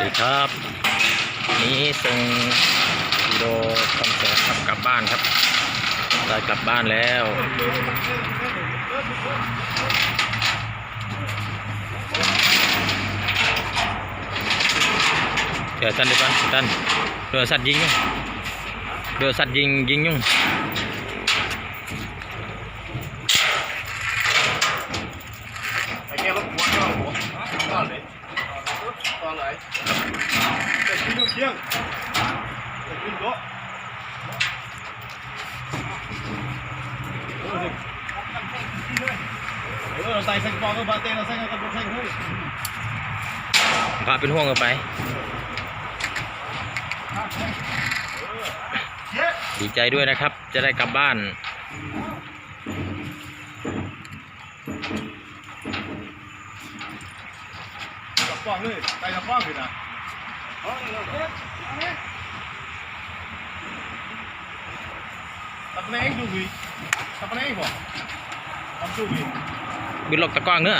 ดีครับ นี้ส่งกิโลคอนเสิร์ตครับกลับบ้านครับได้กลับบ้านแล้วเดี๋ยวท่านเดี๋ยวก่อนท่านเรือสัตว์ยิงยุ่งเรือสัตว์ยิงยิงยุ่ง ไอ้แกมันหัวเข้าหัวตอนเลยตอนไหน จะกินลูกเชียงจะกินโต๊ะเออใส่ใส่กองก็บาเต้เราใส่กันใส่กันเลยพาเป็นห่วงกันไปเย้ดีใจด้วยนะครับ จะได้กลับบ้านกับกองเลยใส่กับกองเลยนะ ตับแมงดูวิตับแมงบ่ทำดูวิวินลกตะกร้องเนื้อ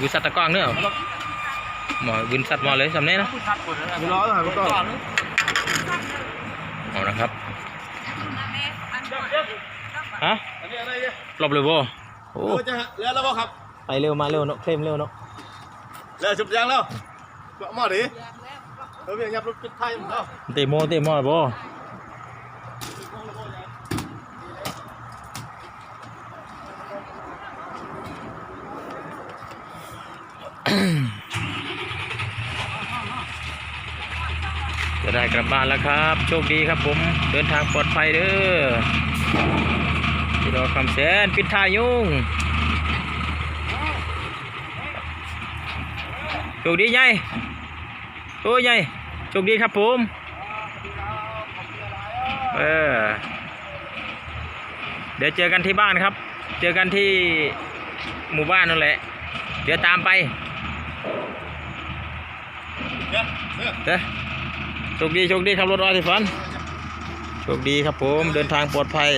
วินสัตว์ตะกร้องเนื้อหมอวินสัตว์หมอเลยสำเนียนะ ไม่รอแล้วครับก็เอานะครับ ฮะ อันนี้อะไรเนี่ยหลบเลยบ่โอ้เรือจะเรือแล้วบ่ครับไปเร็วมาเร็วเนาะเคลมเร็วเนาะ เรือชุบยางแล้วก็มาดิ เออเวียงยับรถปิดไทยมันเข้าเตะโมเตะโมบ่จะได้กลับบ้านแล้วครับ โชคดีครับผม เดินทางปลอดภัยเด้อที่รอคำแสนปิดทายุ่งโชคดีไง โอ้ยไงโชคดีครับผม เออ เดี๋ยวเจอกันที่บ้านครับ เจอกันที่หมู่บ้านนั่นแหละ เดี๋ยวตามไปเนี่ยเนี่ยเด้อโชคดีโชคดีครับรถร้อยสิฟันโชคดีครับผม เดินทางปลอดภัย